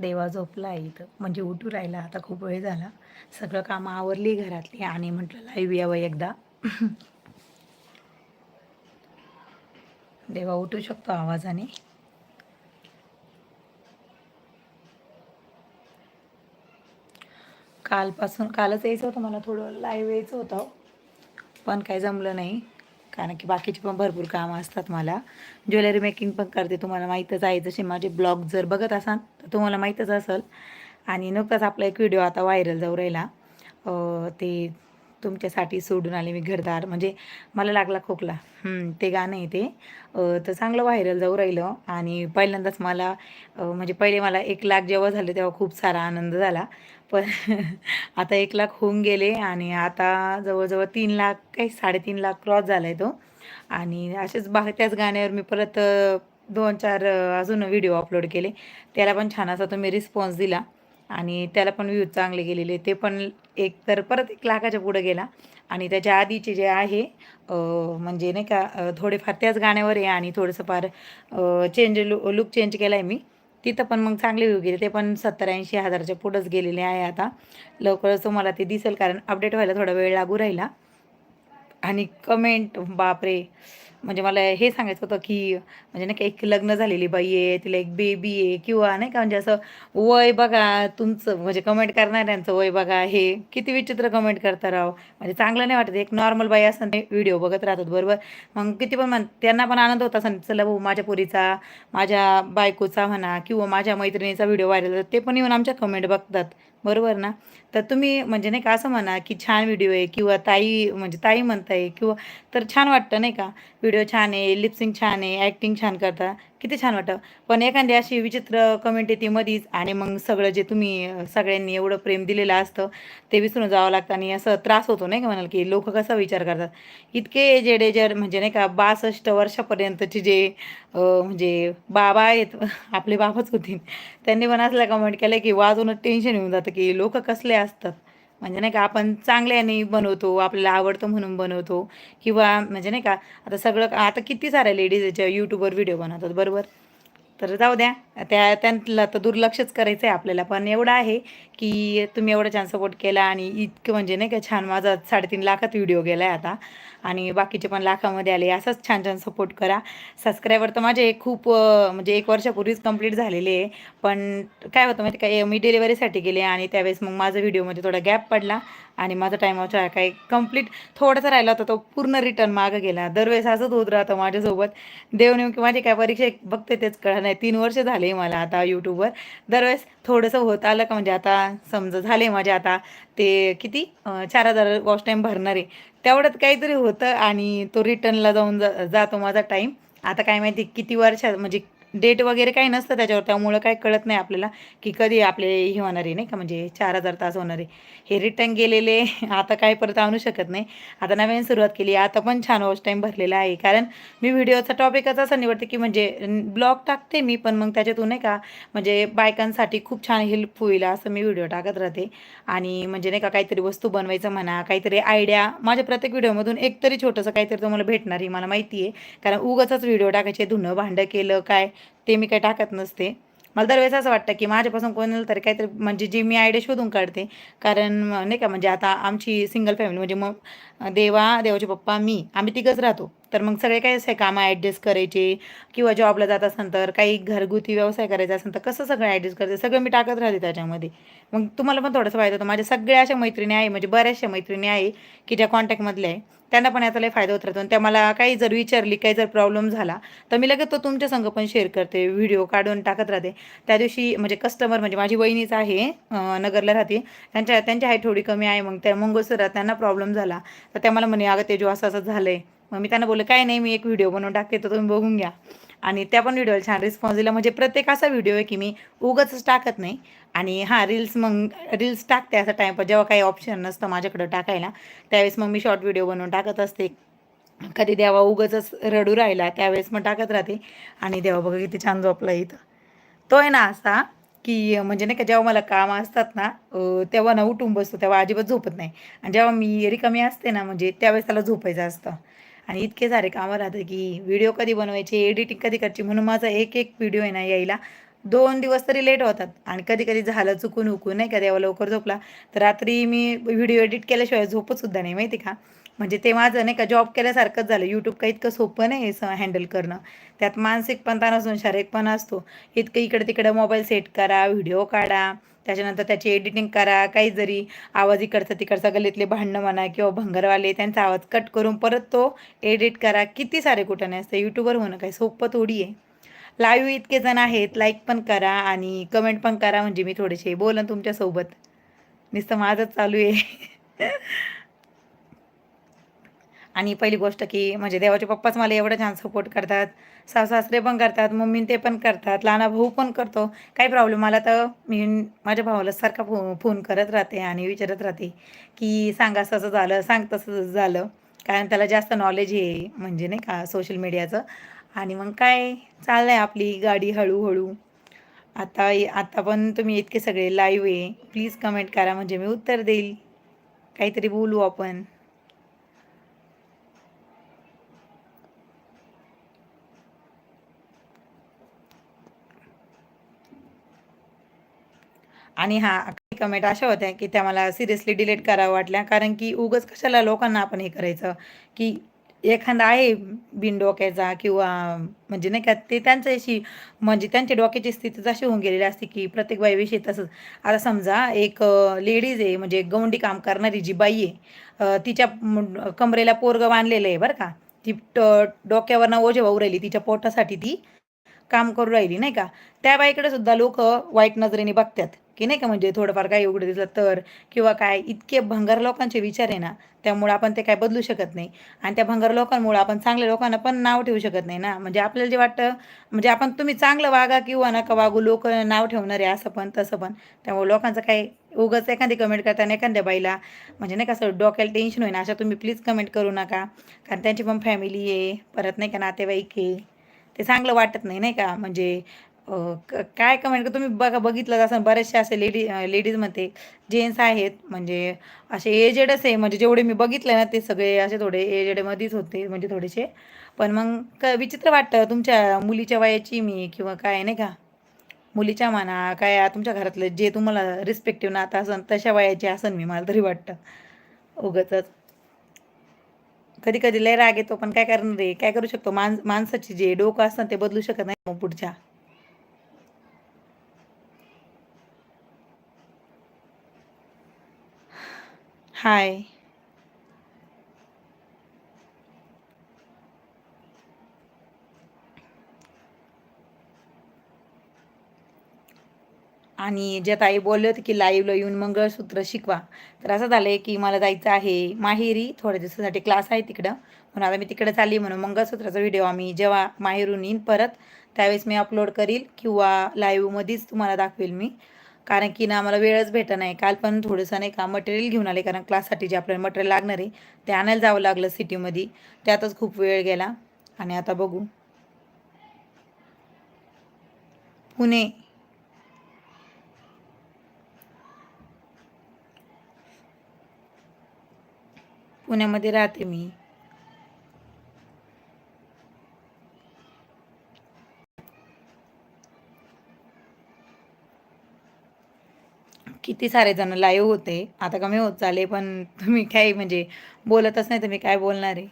देवा झोपला आहे इथं. म्हणजे उठू राहिला. आता खूप वेळ झाला. सगळं कामं आवरली घरातली आणि म्हटलं लाईव्ह यावं एकदा. देवा उठू शकतो आवाजाने. कालपासून कालच यायचं होतं मला थोडं. लाईव्ह यायचं होतं. पण काही जमलं नाही. कारण की बाकीचे पण भरपूर कामं असतात मला. ज्वेलरी मेकिंग पण करते. तुम्हाला माहीतच आहे जसे माझे ब्लॉग जर बघत असाल तर तुम्हाला माहीतच असेल. आणि नुकताच आपला एक व्हिडिओ आता व्हायरल जाऊ राहिला. ते तुमच्यासाठी सोडून आले मी घरदार. म्हणजे मला लागला खोकला. ते गाणं आहे ते. तर चांगलं व्हायरल जाऊ राहिलं. आणि पहिल्यांदाच मला म्हणजे पहिले मला एक लाख जेव्हा झाले तेव्हा खूप सारा आनंद झाला. पण आता एक लाख होऊन गेले आणि आता जवळजवळ तीन लाख काही साडेतीन लाख क्रॉस झाला आहे तो. आणि असेच बा त्याच गाण्यावर मी परत दोन चार अजून व्हिडिओ अपलोड केले. त्याला पण छान असा तुम्ही रिस्पॉन्स दिला. आणि त्याला पण व्ह्यूज चांगले गेलेले ते पण एक तर परत एक लाखाच्या पुढं गेला. आणि त्याच्या आधीचे जे आहे म्हणजे नाही का थोडेफार त्याच गाण्यावर आहे आणि थोडंसं फार चेंज लु लुक चेंज केला आहे मी. तिथं पण मग चांगले व्ह्यू गेले. ते पण सत्तर ऐंशी हजारच्या पुढंच गेलेले आहे आता. लवकरच तुम्हाला ते दिसेल कारण अपडेट व्हायला थोडा वेळ लागू राहिला. आणि कमेंट बापरे! म्हणजे मला हे सांगायचं होतं की म्हणजे नाही का एक लग्न झालेली बाई आहे तिला एक बेबी आहे किंवा नाही का म्हणजे असं वय बघा तुमचं म्हणजे कमेंट करणाऱ्यांचं वय बघा हे किती विचित्र कमेंट करता राव. म्हणजे चांगलं नाही वाटत एक नॉर्मल बाई असं व्हिडिओ बघत राहतात बरोबर? मग किती पण म्हण त्यांना पण आनंद होता असं चला भाऊ माझ्या पोरीचा माझ्या बायकोचा म्हणा किंवा माझ्या मैत्रिणीचा व्हिडिओ व्हायरल ते पण येऊन आमच्या कमेंट बघतात. बरोबर ना? तर तुम्ही म्हणजे नाही का असं म्हणा की छान व्हिडिओ आहे किंवा ताई म्हणजे ताई म्हणताय किंवा तर छान वाटतं नाही का? व्हिडिओ छान आहे लिप्सिंग छान आहे ॲक्टिंग छान करता. किती छान वाटतं पण एखादी अशी विचित्र कमेंट येते मधीच आणि मग सगळं जे तुम्ही सगळ्यांनी एवढं प्रेम दिलेलं असतं ते विसरून जावं लागतं आणि असं त्रास होतो नाही का म्हणाल की लोक कसा विचार करतात. इतके एजेड म्हणजे नाही का बासष्ट वर्षापर्यंतचे जे म्हणजे बाबा आहेत आपले बाबाच होते. त्यांनी पण असलं कमेंट केलं की वाजूनच टेन्शन येऊन जातं की लोक कसले असतात. म्हणजे नाही का आपण चांगल्याने बनवतो आपल्याला आवडतं म्हणून बनवतो. किंवा म्हणजे नाही का आता सगळं आता किती साऱ्या लेडीज याच्या यूट्यूबवर व्हिडिओ बनवतात बरोबर? तर जाऊ द्या. त्या त्यांना तर दुर्लक्षच करायचं आहे आपल्याला. पण एवढं आहे की तुम्ही एवढा छान सपोर्ट केला आणि इतकं म्हणजे नाही का छान माझा साडेतीन लाखात व्हिडिओ गेला आहे आता. आणि बाकीचे पण लाखामध्ये आले. असंच छान छान सपोर्ट करा. सबस्क्रायबर तर माझे खूप म्हणजे एक वर्षापूर्वीच कंप्लीट झालेले आहे. पण काय होतं माहिती काय मी डिलिव्हरीसाठी गेले आणि त्यावेळेस मग माझा व्हिडिओमध्ये थोडा गॅप पडला. आणि माझा टाईमाच्या काही कंप्लीट थोडासा राहिला होता तो पूर्ण रिटर्न मागं गेला. दरवेळेस असंच होत राहतं माझ्यासोबत. देव नेमकी माझी काय परीक्षा बघते तेच कळलं नाही. तीन वर्ष झाले मला आता यूट्यूबवर दरवेळेस थोडंसं होत आलं का म्हणजे आता समजा झाले माझे आता ते किती? चार हजार वॉश टाईम भरणार आहे. तेवढ्यात काहीतरी होतं आणि तो रिटर्नला जाऊन जा जातो माझा टाईम आता काय माहिती किती वर्षात म्हणजे डेट वगैरे काही नसतं त्याच्यावर त्यामुळं काय कळत नाही आपल्याला की कधी आपले हे होणार आहे नाही का? म्हणजे चार हजार तास होणार आहे. हे रिटर्न गेलेले आता काय परत आणू शकत नाही. आता नवीन सुरुवात केली आता पण छान वॉच टाईम भरलेला आहे. कारण मी व्हिडिओचा टॉपिकच असा निवडते की म्हणजे ब्लॉग टाकते मी पण मग त्याच्यातून नाही का म्हणजे बायकांसाठी खूप छान हेल्प होईल असं मी व्हिडिओ टाकत राहते. आणि म्हणजे नाही का काहीतरी वस्तू बनवायचं म्हणा काहीतरी आयडिया माझ्या प्रत्येक व्हिडिओमधून एक तरी छोटंसं काहीतरी तुम्हाला भेटणार आहे मला माहिती आहे. कारण उगाचच व्हिडिओ टाकायचे धुणं भांडं केलं काय? ते मी काही टाकत नसते. मला दरवेळेस असं वाटतं की माझ्यापासून कोणाला तरी काहीतरी म्हणजे जी मी आयडिया शोधून काढते. कारण नाही का म्हणजे आता आमची सिंगल फॅमिली म्हणजे मग देवा देवाचे पप्पा मी आम्ही तिघंच राहतो. तर मग सगळे काही असे कामं ॲडजस्ट करायचे? किंवा जॉबला जात असेल तर काही घरगुती व्यवसाय करायचा असेल तर कसं सगळं ॲडजस्ट करायचं सगळं मी टाकत राहते त्याच्यामध्ये. मग तुम्हाला पण थोडंसं फायदा होतो. माझ्या सगळ्या अशा मैत्रिणी आहे म्हणजे बऱ्याचशा मैत्रिणी आहे की ज्या कॉन्टॅक्टमधल्या आहे. त्यांना पण याचा लय फायदा होत राहतो. आणि त्या मला काही जर विचारली काही जर प्रॉब्लेम झाला तर मी लगेच तो तुमच्या संग पण शेअर करते. व्हिडिओ काढून टाकत राहते. त्या दिवशी म्हणजे कस्टमर म्हणजे माझी वहिनीच आहे नगरला राहते. त्यांच्या त्यांची हाईट थोडी कमी आहे. मग त्या मंगळसूरात त्यांना प्रॉब्लेम झाला. तर त्या मला म्हणे अगं तेजो असं असं झालं आहे मग मी त्यांना बोलले काय नाही मी एक व्हिडिओ बनवून टाकते तर तुम्ही बघून घ्या. आणि त्या पण व्हिडिओला छान रिस्पॉन्स दिला. म्हणजे प्रत्येक असा व्हिडिओ आहे की मी उगाचच टाकत नाही. आणि हां रील्स मग रील्स टाकते असा टाईम जेव्हा काही ऑप्शन नसतं माझ्याकडं टाकायला त्यावेळेस मग मी शॉर्ट व्हिडिओ बनवून टाकत असते. कधी देवा उगाचच रडू राहिला त्यावेळेस मग टाकत राहते. आणि देवा बघा किती छान झोपला इथं. तो आहे ना असा की म्हणजे नाही का जेव्हा मला काम असतात ना तेव्हा ना उठून बसतो तेव्हा अजिबात झोपत नाही. आणि जेव्हा मी रिकामी असते ना म्हणजे त्यावेळेस त्याला झोपायचं असतं. आणि इतके सारे कामं राहतं की व्हिडिओ कधी बनवायचे एडिटिंग कधी करायची म्हणून माझा एक एक व्हिडिओ आहे ना यायला. दोन दिवस तरी लेट होतात आणि कधी कधी झालं चुकून उकून नाही का देवा लवकर झोपला. तर रात्री मी व्हिडिओ एडिट केल्याशिवाय झोपतसुद्धा नाही माहिती का. म्हणजे ते माझं नाही का जॉब केल्यासारखंच झालं. यूट्यूब काही इतकं सोपं नाही हे हँडल करणं. त्यात मानसिक पण ताण असून शारीरिक पण असतो. इतकं इकडे तिकडे मोबाईल सेट करा व्हिडिओ काढा. त्याच्यानंतर त्याची एडिटिंग करा काही जरी आवाज इकडचा तिकडचा गल्लीतले भांडणं म्हणा किंवा भंगरवाले त्यांचा आवाज कट करून परत तो एडिट करा. किती सारे कुठं नाही असतं. यूट्यूबवर होणं काही सोपं थोडी आहे. लाईव्ह इतके जण आहेत. लाईक पण करा आणि कमेंट पण करा. म्हणजे मी थोडेसे बोलन तुमच्यासोबत. नुसतं माझंच चालू आहे. आणि पहिली गोष्ट की म्हणजे देवाचे पप्पाच मला एवढं छान सपोर्ट करतात. सासरे पण करतात मम्मी ते पण करतात लहाना भाऊ पण करतो. काही प्रॉब्लेम मला तर मी माझ्या भावाला सारखा फो फोन करत राहते आणि विचारत राहते की सांगा असं झालं सांग तसं झालं. कारण त्याला जास्त नॉलेज आहे म्हणजे नाही का सोशल मीडियाचं आणि मग काय? चाललं आहे आपली गाडी हळूहळू. आता आता पण तुम्ही इतके सगळे लाईव्ह आहे. प्लीज कमेंट करा म्हणजे मी उत्तर देईल. काहीतरी बोलू आपण. आणि हा काही कमेंट अशा होत्या की त्या मला सिरियसली डिलीट करावं वाटल्या. कारण की उगच कशाला लोकांना आपण हे करायचं? की एखादा आहे बिनडोक्याचा किंवा म्हणजे नाही का ते त्यांच्याशी म्हणजे त्यांच्या डोक्याची स्थिती जशी होऊन गेलेली असते की प्रत्येक बाईविषयी तसंच. आता समजा एक लेडीज आहे म्हणजे गवंडी काम करणारी जी बाई आहे तिच्या कमरेला पोरगं बांधलेलं आहे बरं का. ती डोक्यावरनं ओझे वाहू राहिली तिच्या पोटासाठी ती काम करू राहिली नाही का. त्या बाईकडे सुद्धा लोक वाईट नजरेने बघतात. की नाही का म्हणजे थोडंफार काही उघडं दिसलं तर किंवा काय इतके भंगार लोकांचे विचार आहे ना त्यामुळे आपण ते काय बदलू शकत नाही. आणि त्या भंगार लोकांमुळे आपण चांगल्या लोकांना पण नाव ठेवू शकत नाही ना. म्हणजे आपल्याला जे वाटतं म्हणजे आपण तुम्ही चांगलं वागा किंवा नका वागू लोक नाव ठेवणार आहे असं पण तसं पण. त्यामुळे लोकांचं काय उगाच एखादी कमेंट करताना एखाद्या बाईला म्हणजे नाही का असं डोक्याला टेन्शन होईना अशा तुम्ही प्लीज कमेंट करू नका. कारण त्यांची पण फॅमिली आहे परत नाही का नातेवाईक आहे. ते चांगलं वाटत नाही नाही का? म्हणजे काय कमेंट का तुम्ही बघा बघितलं असं बरेचसे असे लेडी लेडीजमध्ये जेन्ट्स आहेत. म्हणजे असे एजेडच आहे म्हणजे जेवढे मी बघितले ना ते सगळे असे थोडे एजेडमध्येच होते म्हणजे थोडेसे. पण मग क विचित्र वाटतं तुमच्या मुलीच्या वयाची मी किंवा काय नाही का? मुलीच्या म्हणा काय तुमच्या घरातलं जे तुम्हाला रिस्पेक्टिव्ह नातं असन तशा वयाची असन मी मला तरी वाटतं. उगतच कधी कधी लय राग येतो पण काय करणार आहे? काय करू शकतो? माणसाची जे डोकं असतं ते बदलू शकत नाही मग पुढच्या. हाय. आणि ज्या ताई बोलले होते की लाईव्हला येऊन मंगळसूत्र शिकवा. तर असं झालं आहे की मला जायचं आहे माहेरी थोड्या दिवसासाठी क्लास आहे तिकडं. म्हणून आता मी तिकडे चालली म्हणून मंगळसूत्राचा व्हिडिओ आम्ही जेव्हा माहेरून येईन परत त्यावेळेस मी अपलोड करील किंवा लाईव्हमध्येच तुम्हाला दाखवेल मी. कारण की ना आम्हाला वेळच भेटत नाही. काल पण थोडंसं नाही का मटेरियल घेऊन आले कारण क्लाससाठी जे आपल्याला मटेरियल लागणार आहे ते आणायला जावं लागलं सिटीमध्ये त्यातच खूप वेळ गेला. आणि आता बघू. पुणे. पुण्यामध्ये राहते मी. किती सारे जण लाईव्ह होते. आता कमी होत चाले पण तुम्ही काय म्हणजे बोलतच नाही तुम्ही काय बोलणार आहे?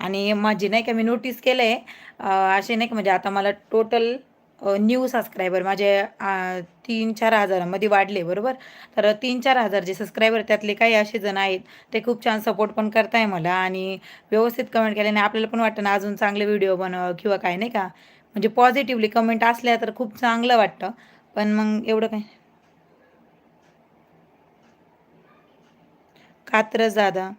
आणि माझी नाही का मी नोटीस केलं आहे असे नाही का म्हणजे आता मला टोटल न्यू सबस्क्रायबर माझे तीन चार हजारामध्ये वाढले बरोबर? तर तीन चार हजार जे सबस्क्रायबर त्यातले काही असे जण आहेत ते खूप छान सपोर्ट पण करताय मला आणि व्यवस्थित कमेंट केल्याने आपल्याला पण वाटतं ना अजून चांगले व्हिडिओ बनव किंवा काय नाही का? म्हणजे पॉझिटिव्हली कमेंट असल्या तर खूप चांगलं वाटतं. पण मग एवढं काय? कात्रज दादा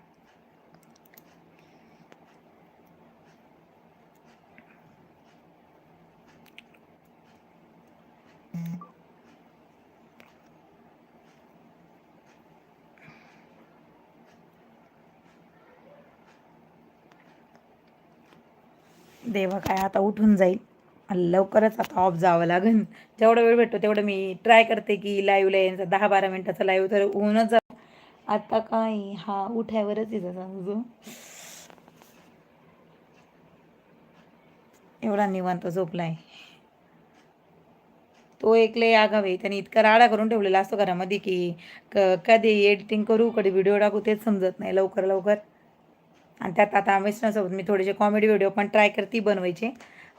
देवा काय आता उठून जाईल. लवकरच आता ऑफ जावं लागेल जेवढा वेळ भेटतो तेवढं मी ट्राय करते की लाईव्हला यांचा दहा बारा मिनटाचा लाईव्ह तर ऊनच जा आता काय? हा उठायवरच येतं समजू एवढा निवांत झोपलाय. तो एक लय त्याने इतका राडा करून ठेवलेला असतो घरामध्ये की कधी एडिटिंग करू कधी व्हिडिओ टाकू तेच समजत नाही लवकर लवकर. आणि त्यात आता मिस्टरांसोबत मी थोडेसे कॉमेडी व्हिडिओ पण ट्राय करते बनवायचे.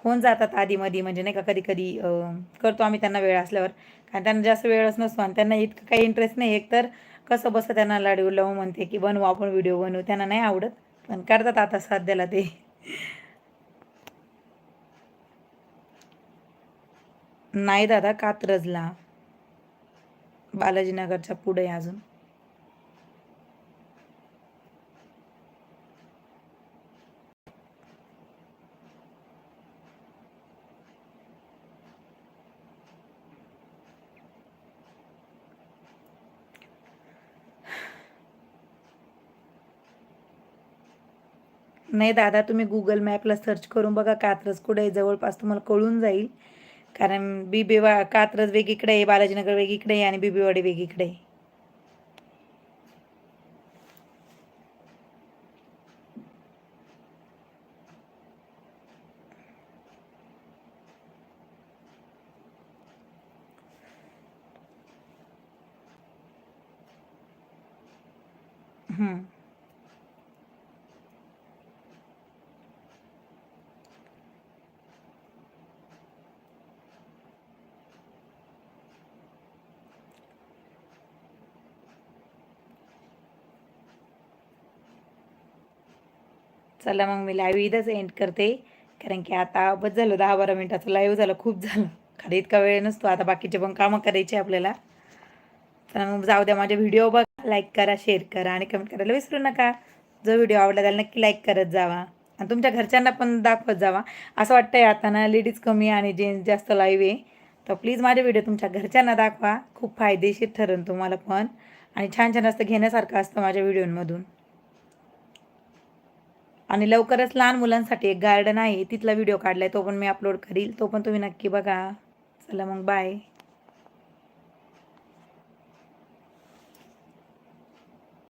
होऊन जातात आधीमध्ये म्हणजे नाही का कधी कधी करतो आम्ही त्यांना वेळ असल्यावर. कारण त्यांना जास्त वेळच नसतो आणि त्यांना इतकं काही इंटरेस्ट नाही. एक तर कसं बसं त्यांना लाडू लावून म्हणते की बनवू आपण व्हिडिओ बनवू. त्यांना नाही आवडत पण करतात आता सध्याला ते. नाही दादा कात्रजला. बालाजीनगरच्या पुढे अजून. नाही दादा तुम्ही गुगल मॅपला सर्च करून बघा कात्रज कुठे आहे जवळपास तुम्हाला कळून जाईल कारण बिबेवा कात्रज वेगळीकडे आहे बालाजीनगर वेगळीकडे आहे आणि बिबेवाडी वेगळीकडे आहे हम्म. चला मग मी लाईव्ह इथंच एंड करते. कारण की आता बस झालं दहा बारा मिनिटाचं. लाईव्ह झालं खूप झालं. खरं इतका वेळ नसतो. आता बाकीचे पण कामं करायचे आपल्याला. तर मग जाऊ द्या माझे व्हिडिओ बघा. लाईक करा शेअर करा आणि कमेंट करायला विसरू नका. जो व्हिडिओ आवडला त्याला नक्की लाईक करत जावा. आणि तुमच्या घरच्यांना पण दाखवत जावा. असं वाटतंय आता ना लेडीज कमी आणि जेंट्स जास्त लाईव्ह आहे. तर प्लीज माझे व्हिडिओ तुमच्या घरच्यांना दाखवा. खूप फायदेशीर ठरेल तुम्हाला पण. आणि छान छान असतं घेण्यासारखं असतं माझ्या व्हिडिओंमधून आणि लवकरच लहान मुलांसाठी एक गार्डन आहे. तिथला व्हिडिओ काढलाय तो पण मी अपलोड करील. तो पण तुम्ही नक्की बघा. चला मग बाय